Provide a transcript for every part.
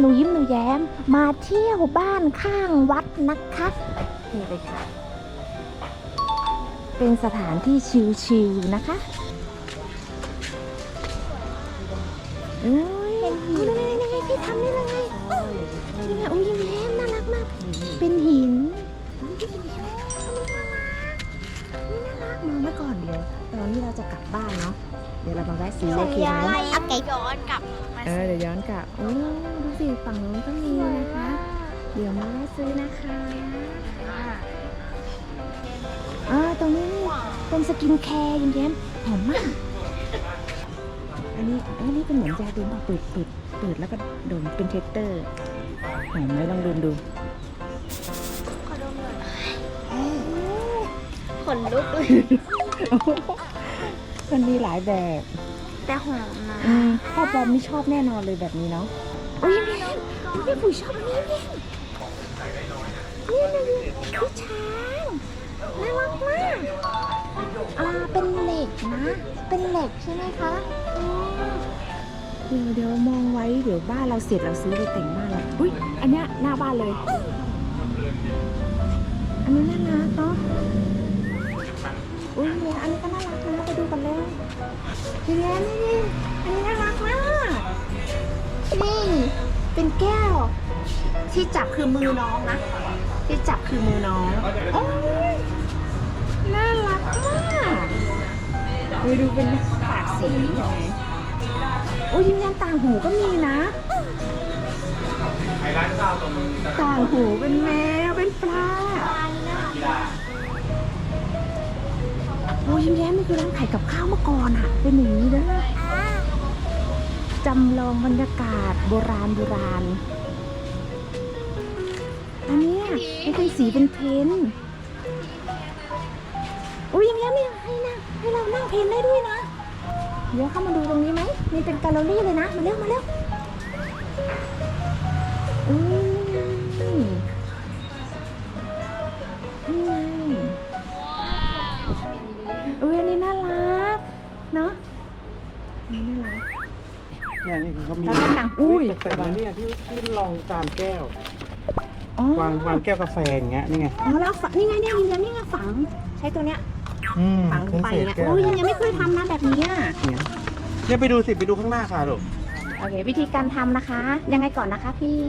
หนูยิ้มหนูแย้ม มาเที่ยวบ้านข้างวัดนะคะนี่เลยค่ะ เป็นสถานที่ชิลๆนะคะเอ้ยนี่ไงนี่พี่ทำนี่เลยนี่ไงอุ้ยยิ้มแย้มน่ารักมาก เป็นหินน่ารักนี่น่ารักมอก่อนเดี๋ยว ตอนนี้เราจะกลับบ้านเนาะ เดี๋ยวเรามาแวะซื้อโอเคไหมโอเคย้อนกลับ ออเดี๋ยวย้อนกลับโอ้ดูสิฝั่งนู้นก็มีนะคะ เดี๋ยวมาแวะซื้อนะคะอ่าตรงนี้เป็นสกินแคร์ยิ้มแย้มหอมมากอันนี้อันนี้เป็นเหมือนยาดมป่ะเปิดเปิดเปิดแล้วก็ดมเป็นเทสเตอร์หอมไหมลองดมดูขอดมหน่อยขนลุกเลยมันมีหลายแบบ แต่หอมนะอืมพ่อบอมนี่ชอบแน่นอนเลยแบบนี้เนาะอุ้ยยิ้มแย้มอุ้ยพี่ปุ๋ยชอบอันนี้ยิ้มแย้มนี่นี่นี่พี่ช้างน่ารักมากอ่าเป็นเหล็กนะ เป็นเหล็กใช่ไหมคะอืมเดี๋ยวเดี๋ยวมองไว้เดี๋ยวบ้านเราเสร็จเราซื้อไปแต่งบ้านเราอุ้ยอันเนี้ยหน้าบ้านเลย อันนี้น่ารักเนาะ อุ้ยเนี่ยอันนี้ก็น่ารักนะไปดูกันเลยทีนี้นี่อันนี้น่ารักมากนี่เป็นแก้ว ที่จับคือมือน้องนะ ที่จับคือมือน้องโอ้ยน่ารักมากดูดูเป็นปากสีไหมโอ้ยยิ้มย้มต่างหูก็มีนะต่างหูเป็นแมวเป็นปลา ยิ้มแย้มนี่คือร้านขายกับข้าวเมื่อก่อนอะเป็นอย่างนี้นะจำลองบรรยากาศโบราณโบราณ อันนี้ยมันเป็นสีเป็นเพ้นท์โอ้ยยิ้มแย้มนี่ให้นะให้เรานั่งเพ้นได้ด้วยนะ เดี๋ยวเข้ามาดูตรงนี้ไหมนี่เป็นแกลเลอรี่เลยนะ มาเร็วมาเร็วอืมนี่ไงอุ้ย เนี่ยนี่เขามีแล้วก็หนังอุ้ย แต่ละเนี่ยที่ที่ลองจานแก้ว อ๋อวางวางแก้วกาแฟอย่างเงี้ยนี่ไงอ๋อแล้วฝังนี่ไงเนี่ยยิงยังนี่ไงฝัง ใช้ตัวเนี้ยอืมฝังลงไปเป็นเนี่ยเศษแก้วโอ้ยยังไม่เคยทำนะแบบนี้อะเนี่ยเนี่ยไปดูสิไปดูข้างหน้าค่ะลูกโอเควิธีการทำนะคะ ยังไงก่อนนะคะพี่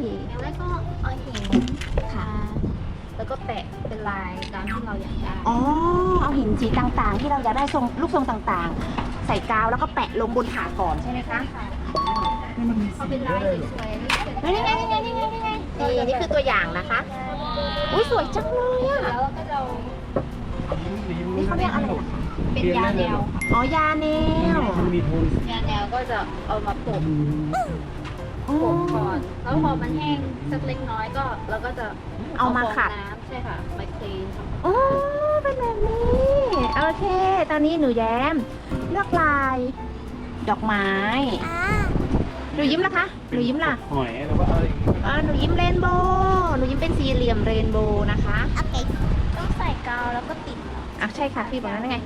แล้วก็เอาหินค่ะ แล้วก็แปะเป็นลายตามที่เราอยากได้อ๋อ เอาหินสีต่างๆ ที่เราอยากได้ทรงลูกทรงต่างๆ ใส่กาวแล้วก็แปะลงบนถาดก่อนใช่ไหมคะ นี่มันมีเอาสีเป็นด้ลาวยยเลยสวยๆนี่เฮ้ยนี่ไงนี่ไงนี่ไงนี่ไงนี่นี่คือตัวอย่างนะคะ อุ้ยสวยจังเลยอะแล้วก็จะนี่เขาเรียกอะไรนะเป็นยาแนว อ๋อยาแนว มันมีโทนยาแนวก็จะเอามาปกปกก่อน แล้วพอมันแห้งสักเล็กน้อยก็เราก็จะเอามาขัดน้ำใช่ค่ะมาคลีนโอ้เป็นแบบนี้โอเค ตอนนี้หนูแย้ม เลือกลาย ดอกไม้ นูยิ้มนะคะ หนูยิ้มล่ะ หอยแล้วก็เอาอย่างงี้เออหนูยิ้มเรนโบว์หนูยิ้มเป็นสี่เหลี่ยมเรนโบว์นะคะโอเคต้องใส่กาวแล้วก็ติดอะใช่ค่ะพี่บอกนั้นไง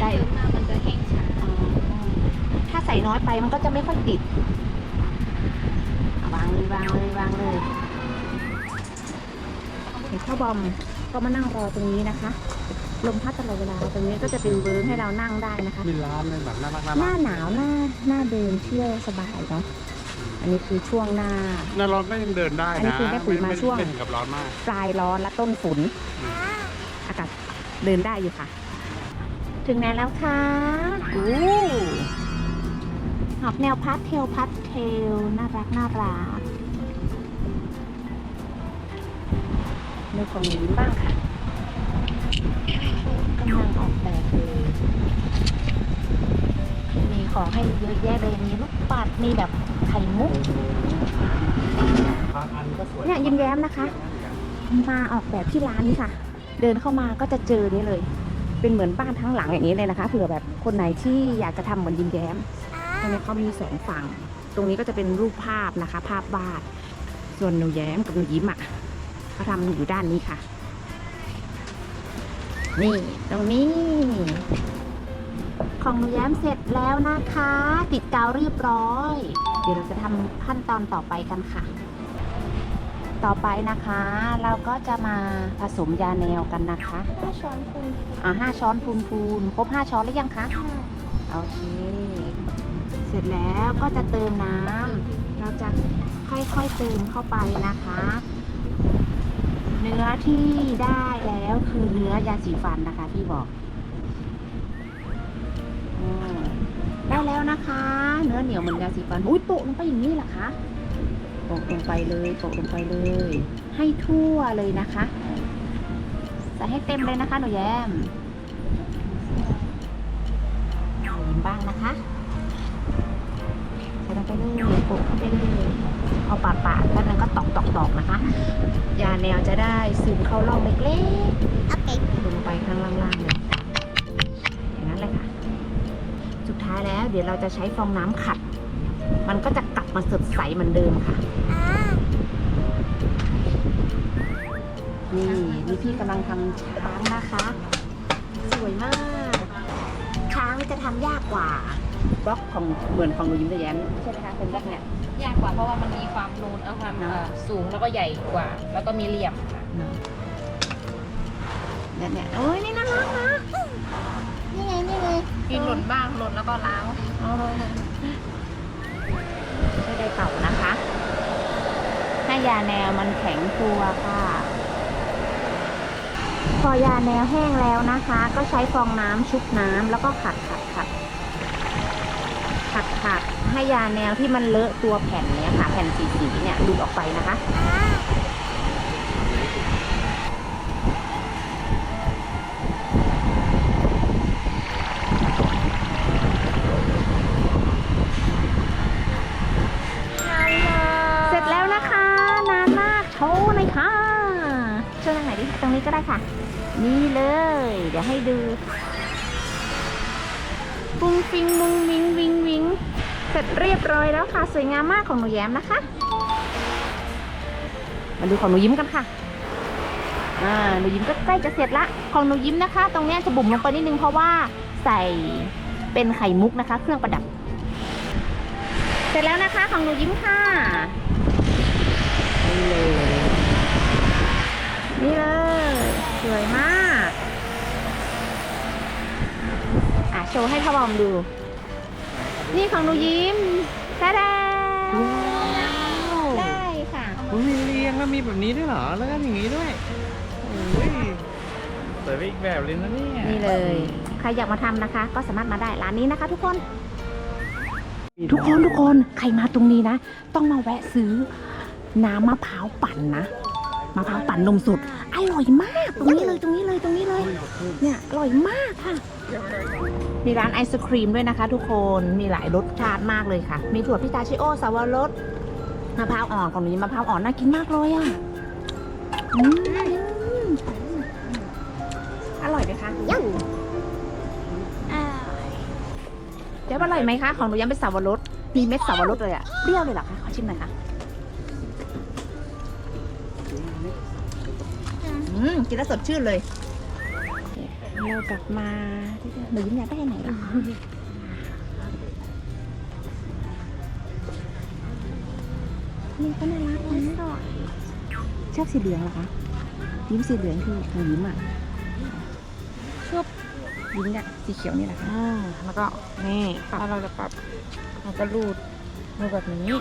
ได้ได้เยอะมากมันจะแห้งช้าอ๋อถ้าใส่น้อยไปมันก็จะไม่ค่อยติดอะวางเลยวางเลยวางเลยเห็นพ่อบอมก็มานั่งรอตรงนี้นะคะ ลมพัดตลอดเวลาตรงนี้ก็จะเป็นเวิร์กให้เรานั่งได้นะคะ มีร้านเลยแบบน่ารักน่าหรัน้ากหนาวหน้าหน้าเดินเที่ยวสบายเนาะอันนี้คือช่วงหน้า หน้าร้อนก็ยังเดินได้อันนี้นะคือแม่ปุ๋ยมาช่วงไเป็นกับร้อนมาก ปลายร้อนและต้นฝนอากาศเดินได้อยู่ค่ะ ถึงไหนแล้วคะอู้ออกแนวพัดเทลพัดเทลน่ารักน่ารักดูของหนูยิ้มบ้างค่ะ กำลังออกแบบเลยมีของให้เยอะแยะเลยมีลูกปัดมีแบบไข่มุกเนี่ยยิ้มแย้มนะคะ มาออกแบบที่ร้านนี้ค่ะ เดินเข้ามาก็จะเจอนี้เลย เป็นเหมือนบ้านทั้งหลังอย่างนี้เลยนะคะเผื่อแบบคนไหนที่อยากจะทำเหมือนยิ้มแย้มตรงนี้เขามีสองฝั่ง ตรงนี้ก็จะเป็นรูปภาพนะคะ ภาพวาดส่วนหนูแย้มกับหนูยิ้มอะเขาทำอยู่ด้านนี้ค่ะ นี่ ตรงนี้ ของหนูแย้มเสร็จแล้วนะคะ ติดกาวเรียบร้อย เดี๋ยวเราจะทำขั้นตอนต่อไปกันค่ะ ต่อไปนะคะ เราก็จะมาผสมยาแนวกันนะคะถ้าช้อนคุณอ่าห้าช้อนพูนพูนครบห้าช้อนหรือยังคะโอเค เสร็จแล้วก็จะเติมน้ำเราจะค่อยๆเติมเข้าไปนะคะ เนื้อที่ได้แล้วคือเนื้อยาสีฟันนะคะพี่บอกอได้แล้วนะคะ เนื้อเหนียวเหมือนยาสีฟันอุ้ยโปะลงไปอย่างนี้เหรอคะโปะลงไปเลยโปะลงไปเลย ให้ทั่วเลยนะคะ ใส่ให้เต็มเลยนะคะหนูแยม้ม เดี๋ยวเราจะใช้ฟองน้ำขัด มันก็จะกลับมาสดใสเหมือนเดิมค่ะอ่านี่นี่พี่กำลังทำช้างนะคะ สวยมาก ช้างจะทำยากกว่าบล็อกของเหมือนของหนูยิ้มแต่แย้มใช่ไหมคะเป็นบล็อกเนี่ย ยากกว่าเพราะว่ามันมีความนูนเอาความเนอะเอ่อสูงแล้วก็ใหญ่กว่า แล้วก็มีเหลี่ยมค่ะเนอะเนี่ยเนี่ยโอ้ยนี่น่ารักนะนี่ไงนี่ไง มีหล่นบ้างหล่นแล้วก็ล้างไม่ได้เป่านะคะให้ยาแนวมันแข็งตัวค่ะ พอยาแนวแห้งแล้วนะคะ ก็ใช้ฟองน้ำชุบน้ำแล้วก็ขัดขัดขัดขัดขัดให้ยาแนวที่มันเลอะตัวแผ่นเนี้ยค่ะ แผ่นสีสีเนี่ยหลุดออกไปนะคะ เสร็จแล้วนะคะ นานมากโชว์หน่อย ค่ะโชว์ตรงไหนดิตรงนี้ก็ได้ค่ะ นี่เลย เดี๋ยวให้ดูปุ้งฟิงมุงมิงวิงวิงเสร็จเรียบร้อยแล้วค่ะ สวยงามมากของหนูแย้มนะคะ มาดูของหนูยิ้มกันค่ะอ่าหนูยิ้มก็ใกล้จะเสร็จละ ของหนูยิ้มนะคะ ตรงนี้จะบุ๋มลงไปนิดนึงเพราะว่าใส่เป็นไข่มุกนะคะ เครื่องประดับ เสร็จแล้วนะคะของหนูยิ้มค่ะนี่เลย นี่เลย ส วยมาก อะ โชว์ให้พ่อบอมดู นี่ของหนูยิ้มตาดาได้ค่ะมันมีเรียงแล้วมีแบบนี้ด้วยเหรอ แล้วก็อย่างนี้ด้วยโอ้ยสวยไปอีกแบบเลยนะเนี่ยนี่เลย ใครอยากมาทำนะคะ ก็สามารถมาได้ร้านนี้นะคะทุกคน ทุกคนทุกคนใครมาตรงนี้นะ ต้องมาแวะซื้อน้ำมะพร้าวปั่นนะ มะพร้าวปั่นนมสดอร่อยมากตรงนี้เลยตรงนี้เลยตรงนี้เลยเนี่ยอร่อยมากค่ะ มีร้านไอศครีมด้วยนะคะ ทุกคนมีหลายรสชาติมากเลยค่ะ มีถั่วพิตาชิโอสาวรสมะพร้าวอ่อนของหนูมะพร้าวอ่อนน่ากินมากเลยอะอืมอร่อยไหมคะยังอ่าเดี๋ยวอร่อยไหมคะของหนูยังเป็นสาวรสมีเม็ดสาวรสเลยอะเปรี้ยวเลยเหรอคะขอชิมหน่อยค่ะ อืมกินแล้วสดชื่นเลย เรากลับมาหนูยิ้มอยากได้ไหนอะนี่ก็น่ารักนะชอบสีเหลืองเหรอคะ ยิ้มสีเหลืองคือหนูยิ้มอะ ชอบยิ้มเนี่ยสีเขียวนี่แหละค่ะอ่าแล้วก็นี่ถ้าเราจะปรับเราก็รูดรูดแบบนี้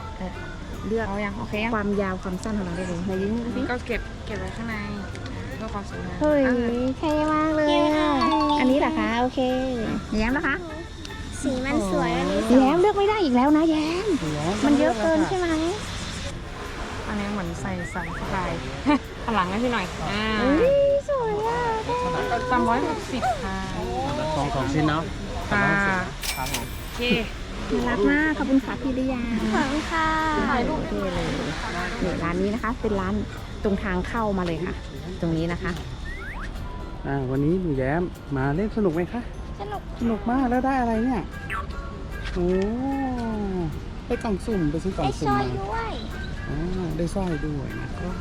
เออเลือกเอายังโอเคยังความยาวความสั้นของเราได้เลยในยิ้มดูสิก็เก็บเก็บไว้ข้างในเพื่อความสวยงามเฮ้ยอะเท่มากเลยอะอันนี้เหรอคะโอเคแย้มนะคะสีมันสวยอันนี้แย้มเลือกไม่ได้อีกแล้วนะแย้ม มันเยอะเกินใช่ไหมอันนี้เหมือนใส่สันสบายพลังให้พี่หน่อยอ่าอุ้ยสวยอะตามร้อยหกสิบค่ะสองสองชิ้นเนาะค่ะครับผมโอเค น่ารักมากขอบคุณค่ะพี่ริยาขอบคุณค่ะถ่ายรูปโอเคเลยนี่ร้านนี้นะคะ เป็นร้านตรงทางเข้ามาเลยค่ะ ตรงนี้นะคะอ่าวันนี้หนูแย้มมาเล่นสนุกไหมคะสนุกสนุกมากแล้วได้อะไรเนี่ยโอ้ได้กล่องสุ่มไปซื้อกล่อได้งสุ่ซมอยมาด้วยอ๋อได้สร้อยด้วยนะครับ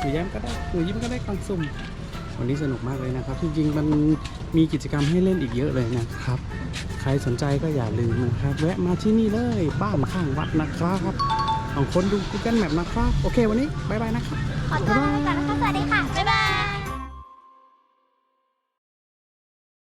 หนูแย้มก็ได้หนูยิ้มก็ได้กล่องสุ่มโช วันนี้สนุกมากเลยนะครับ จริงๆ มันมีกิจกรรมให้เล่นอีกเยอะเลยนะครับ ใครสนใจก็อย่าลืมนะครับ แวะมาที่นี่เลยบ้านข้างวัดนะครับของคนดู Google Map นะครับ โอเค วันนี้บายบายนะครับ ขอตัวลาไปก่อน